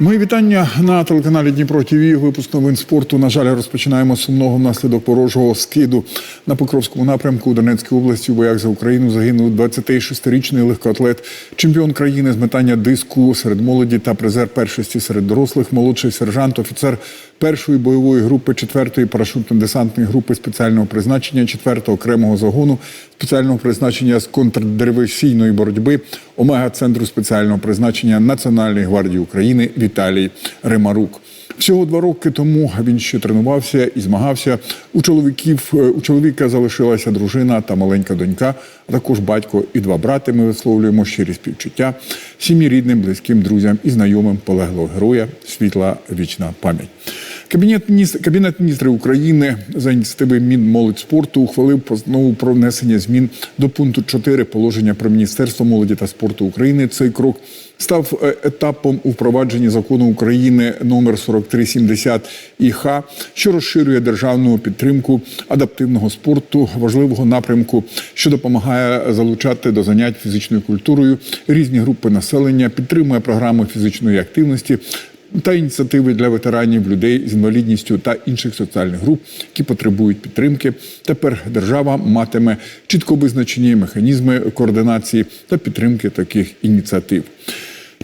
Мої вітання на телеканалі Дніпро ТВ. Випуск новин спорту. На жаль, розпочинаємо сумного внаслідок ворожого скиду на Покровському напрямку у Донецькій області. У боях за Україну загинув 26-річний легкоатлет, чемпіон країни з метання диску серед молоді та призер першості серед дорослих, молодший сержант, офіцер першої бойової групи 4-ї парашютно-десантної групи спеціального призначення 4-го окремого загону спеціального призначення з контрдиверсійної боротьби Омега центру спеціального призначення Національної гвардії України Віталій Римарук. Всього два роки тому він ще тренувався і змагався. У чоловіків е, у чоловіка залишилася дружина та маленька донька, а також батько і два брати. Ми висловлюємо щирі співчуття сім'ї рідним, близьким друзям і знайомим полеглого героя. Світла вічна пам'ять. Кабінет міністр Кабінет міністрів України за ініціативи Мінмолодь спорту ухвалив постанову про внесення змін до пункту 4 положення про міністерство молоді та спорту України. Цей крок став е, етапом у впровадженні закону України номер 4370 ІХ, що розширює державну підтримку адаптивного спорту, важливого напрямку, що допомагає залучати до занять фізичною культурою різні групи населення, підтримує програми фізичної активності та ініціативи для ветеранів, людей з інвалідністю та інших соціальних груп, які потребують підтримки. Тепер держава матиме чітко визначені механізми координації та підтримки таких ініціатив.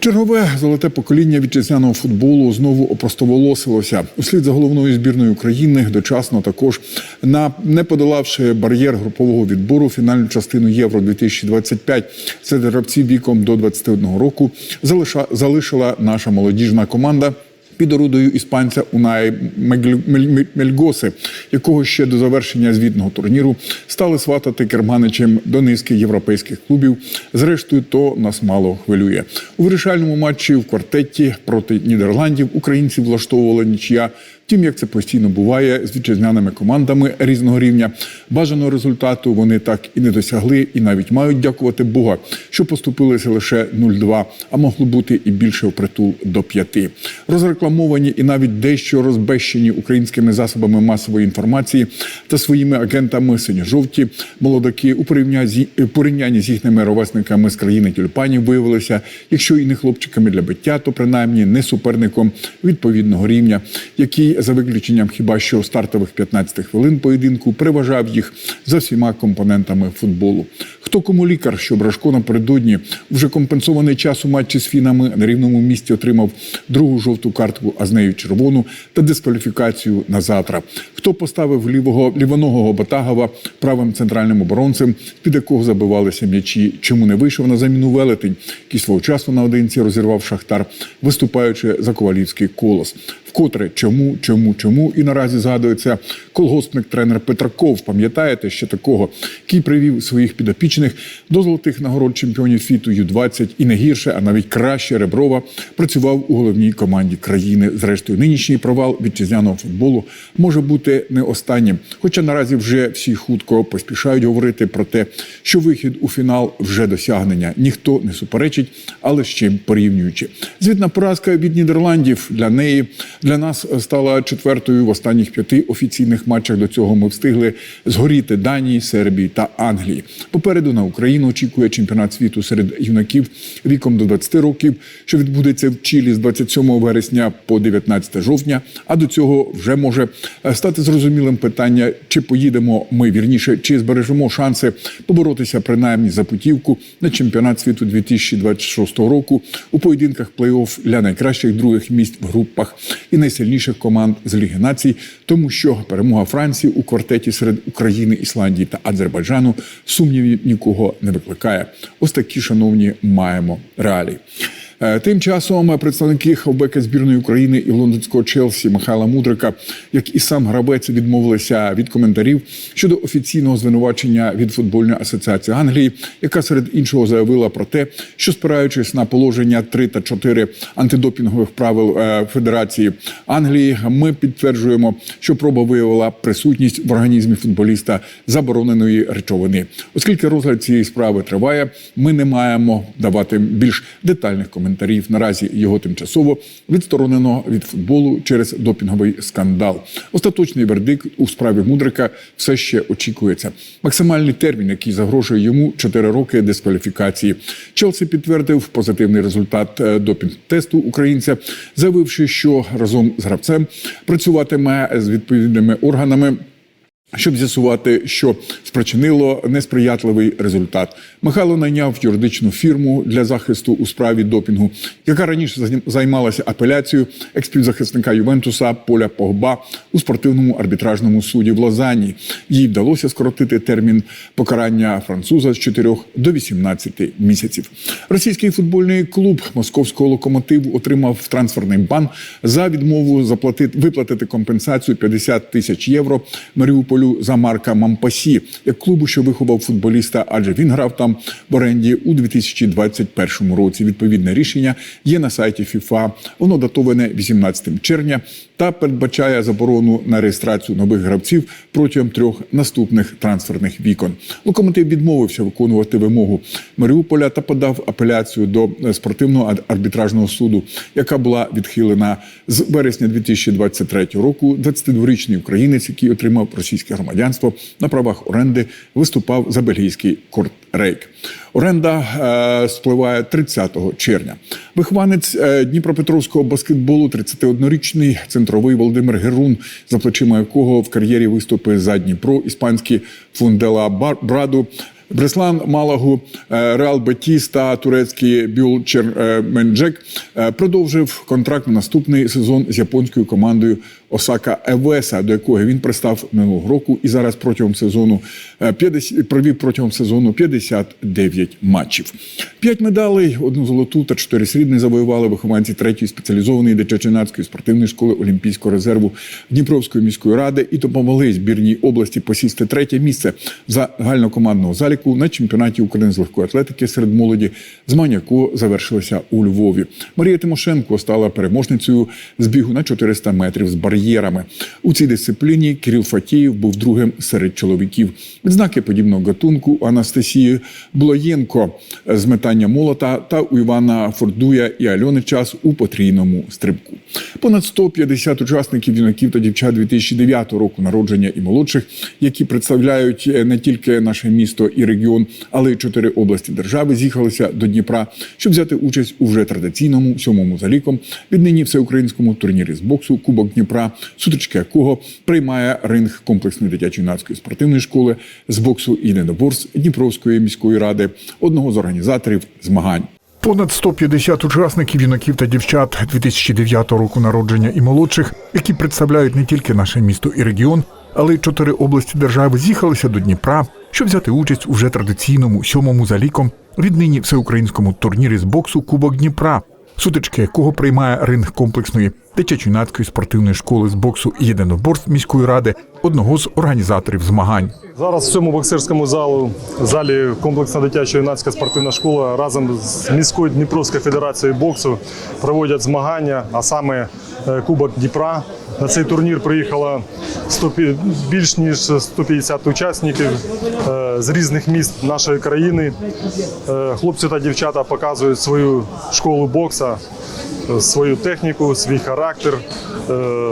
Чергове золоте покоління вітчизняного футболу знову опростоволосилося. Услід за головною збірною України дочасно також на не подолавши бар'єр групового відбору фінальну частину Євро 2025 серед гравців віком до 21 року залиша, залишила наша молодіжна команда. Під орудою іспанця Унай Мельгоси, якого ще до завершення звітного турніру стали сватати керманичем до низки європейських клубів. Зрештою, то нас мало хвилює у вирішальному матчі в квартеті проти Нідерландів. Українці влаштовували нічия. Втім, як це постійно буває з вітчизняними командами різного рівня, бажаного результату вони так і не досягли, і навіть мають дякувати Бога, що поступилися лише 0-2, а могло бути і більше впритул до 5. Розрекламовані і навіть дещо розбещені українськими засобами масової інформації та своїми агентами синьо-жовті молодаки у порівнянні з їхніми ровесниками з країни тюльпанів виявилися, якщо і не хлопчиками для биття, то принаймні не суперником відповідного рівня, який за виключенням хіба що стартових 15 хвилин поєдинку переважав їх за всіма компонентами футболу. Хто кому лікар, що Брашко напередодні вже компенсований час у матчі з фінами на рівному місці отримав другу жовту картку, а з нею червону та дискваліфікацію на завтра. Хто поставив лівого лівоногого Батагова правим центральним оборонцем, під якого забивалися м'ячі, чому не вийшов на заміну велетень, який свого часу наодинці розірвав шахтар, виступаючи за ковалівський колос. Вкотре чому, чому, чому і наразі згадується колгоспник тренер Петраков. Пам'ятаєте ще такого, який привів своїх підопічних до золотих нагород чемпіонів світу Ю-20 і не гірше, а навіть краще Реброва працював у головній команді країни. Зрештою, нинішній провал вітчизняного футболу може бути не останнім. Хоча наразі вже всі хутко поспішають говорити про те, що вихід у фінал вже досягнення. Ніхто не суперечить, але з чим порівнюючи. Звітна поразка від Нідерландів для неї для нас стала четвертою в останніх п'яти офіційних матчах. До цього ми встигли згоріти Данії, Сербії та Англії. Попереду на Україну очікує чемпіонат світу серед юнаків віком до 20 років, що відбудеться в Чилі з 27 вересня по 19 жовтня. А до цього вже може стати зрозумілим питання, чи поїдемо ми вірніше, чи збережемо шанси поборотися принаймні за путівку на чемпіонат світу 2026 року у поєдинках плей-офф для найкращих других місць в групах і найсильніших команд з Ліги націй, тому що перемога Франції у квартеті серед України, Ісландії та Азербайджану сумнівів нікого не викликає. Ось такі, шановні, маємо реалії. Е, Тим часом представники хавбека збірної України і лондонського Челсі Михайла Мудрика, як і сам гравець, відмовилися від коментарів щодо офіційного звинувачення від футбольної асоціації Англії, яка серед іншого заявила про те, що спираючись на положення 3 та 4 антидопінгових правил е, Федерації Англії, ми підтверджуємо, що проба виявила присутність в організмі футболіста забороненої речовини. Оскільки розгляд цієї справи триває, ми не маємо давати більш детальних коментарів коментарів. Наразі його тимчасово відсторонено від футболу через допінговий скандал. Остаточний вердикт у справі Мудрика все ще очікується. Максимальний термін, який загрожує йому 4 роки дискваліфікації. Челсі підтвердив позитивний результат е, допінг-тесту українця, заявивши, що разом з гравцем працюватиме з відповідними органами. Щоб з'ясувати, що спричинило несприятливий результат, Михайло найняв юридичну фірму для захисту у справі допінгу, яка раніше займалася апеляцією експівзахисника Ювентуса Поля Погба у спортивному арбітражному суді в Лозанні. Їй вдалося скоротити термін покарання француза з 4 до 18 місяців. Російський футбольний клуб московського локомотиву отримав трансферний бан за відмову заплатити виплатити компенсацію 50 тисяч євро Маріуполю за Марка Мампасі, як клубу, що виховав футболіста, адже він грав там в оренді у 2021 році. Відповідне рішення є на сайті FIFA. Воно датоване 18 червня та передбачає заборону на реєстрацію нових гравців протягом трьох наступних трансферних вікон. Локомотив відмовився виконувати вимогу Маріуполя та подав апеляцію до е, спортивного ар- арбітражного суду, яка була відхилена з вересня 2023 року. 22-річний українець, який отримав російське громадянство на правах оренди, виступав за бельгійський кортрейк. Оренда е, спливає 30 червня. Вихованець е, Дніпропетровського баскетболу, 31-річний центровий Володимир Герун, за плечима якого в кар'єрі виступи за Дніпро, іспанський Фундела Браду. Бреслан Малагу, е, Реал Бетіс та турецький Бюл Менджек продовжив контракт на наступний сезон з японською командою Осака Евеса, до якої він пристав минулого року, і зараз протягом сезону е, 50, провів протягом сезону 59 матчів. П'ять медалей, одну золоту та чотири срібні завоювали вихованці третьої спеціалізованої дитячо-юнацької спортивної школи Олімпійського резерву Дніпровської міської ради і допомогли збірній області посісти третє місце загальнокомандного заліку на чемпіонаті України з легкої атлетики серед молоді, змагання якого завершилося у Львові. Марія Тимошенко стала переможницею збігу на 400 метрів з бар'єрами. У цій дисципліні Кирил Фатєєв був другим серед чоловіків. Відзнаки подібного гатунку у Анастасії Блоєнко з метання молота та у Івана Фордуя і Альони Час у потрійному стрибку. Понад 150 учасників юнаків та дівчат 2009 року народження і молодших, які представляють е, не тільки наше місто і регіон, але й чотири області держави, з'їхалися до Дніпра, щоб взяти участь у вже традиційному сьомому за ліком віднині всеукраїнському турнірі з боксу Кубок Дніпра, сутички якого приймає ринг комплексної дитячо-юнацької спортивної школи з боксу і недоборств Дніпровської міської ради, одного з організаторів змагань. Понад 150 учасників юнаків та дівчат 2009 року народження і молодших, які представляють не тільки наше місто і регіон, але й чотири області держави з'їхалися до Дніпра, щоб взяти участь у вже традиційному сьомому за ліком віднині всеукраїнському турнірі з боксу Кубок Дніпра, сутички якого приймає ринг комплексної дитячо-юнацької спортивної школи з боксу і єдиноборств міської ради, одного з організаторів змагань. Зараз в цьому боксерському залу залі комплексна дитяча юнацька спортивна школа разом з міською Дніпровською федерацією боксу проводять змагання, а саме е, Кубок Дніпра. На цей турнір приїхало 100 більш ніж 150 учасників е, з різних міст нашої країни. Е, Хлопці та дівчата показують свою школу бокса, е, свою техніку, свій характер,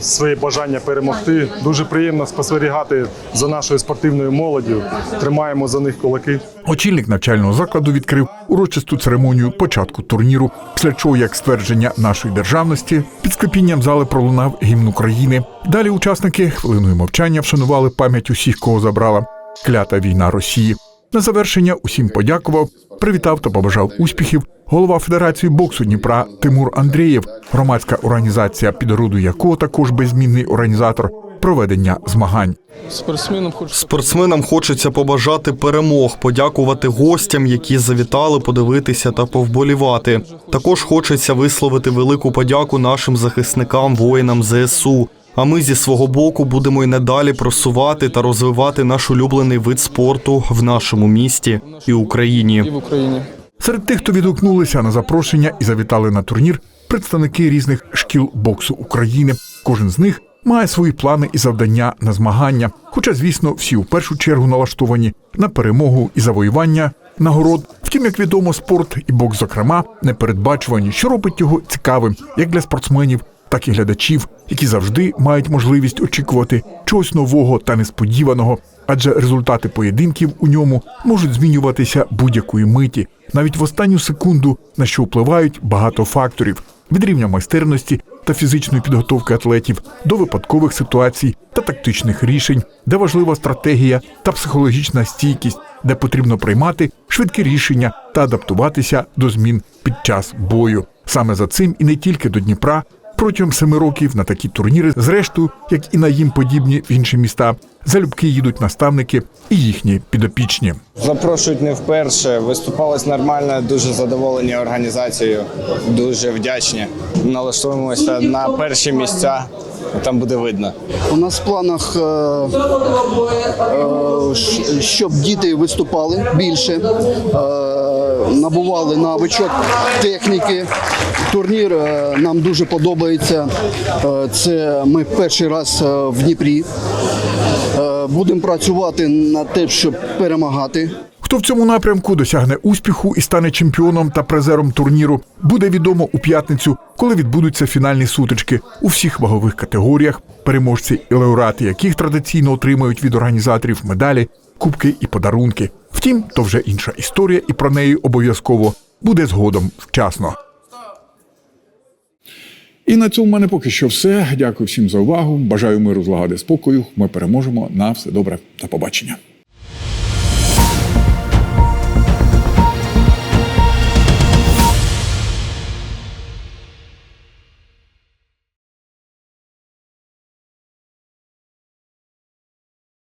своє бажання перемогти. Дуже приємно спостерігати за нашою спортивною молоддю. Тримаємо за них кулаки. Очільник навчального закладу відкрив урочисту церемонію початку турніру, після чого, як ствердження нашої державності, під склепінням зали пролунав гімн України. Далі учасники хвилиною мовчання вшанували пам'ять усіх, кого забрала клята війна Росії. На завершення усім подякував, привітав та побажав успіхів голова Федерації боксу Дніпра Тимур Андрієв, громадська організація, під орудою якого також беззмінний організатор проведення змагань. Спортсменам хочу Спортсменам хочеться побажати перемог, подякувати гостям, які завітали подивитися та повболівати. Також хочеться висловити велику подяку нашим захисникам, воїнам ЗСУ. А ми зі свого боку будемо й надалі просувати та розвивати наш улюблений вид спорту в нашому місті і Україні. і в Україні. Серед тих, хто відгукнулися на запрошення і завітали на турнір, представники різних шкіл боксу України. Кожен з них має свої плани і завдання на змагання. Хоча, звісно, всі у першу чергу налаштовані на перемогу і завоювання нагород. Втім, як відомо, спорт і бокс, зокрема, непередбачувані, що робить його цікавим як для спортсменів, так і глядачів, які завжди мають можливість очікувати чогось нового та несподіваного, адже результати поєдинків у ньому можуть змінюватися будь-якої миті, навіть в останню секунду, на що впливають багато факторів від рівня майстерності та фізичної підготовки атлетів до випадкових ситуацій та тактичних рішень, де важлива стратегія та психологічна стійкість, де потрібно приймати швидкі рішення та адаптуватися до змін під час бою. Саме за цим і не тільки до Дніпра протягом семи років на такі турніри, зрештою, як і на їм подібні в інші міста, залюбки їдуть наставники і їхні підопічні. Запрошують не вперше. Виступалось нормально, дуже задоволені організацією, дуже вдячні. Налаштуємося на перші місця, там буде видно. У нас в планах, е, е, щоб діти виступали більше, е, набували навичок техніки. Турнір нам дуже подобається. Це ми перший раз в Дніпрі. Будемо працювати над те, щоб перемагати. Хто в цьому напрямку досягне успіху і стане чемпіоном та призером турніру, буде відомо у п'ятницю, коли відбудуться фінальні сутички у всіх вагових категоріях, переможці і лауреати яких традиційно отримають від організаторів медалі, кубки і подарунки. Втім, то вже інша історія, і про неї обов'язково буде згодом вчасно. І на цьому в мене поки що все. Дякую всім за увагу. Бажаю миру, злагоди, спокою. Ми переможемо. На все добре. До побачення.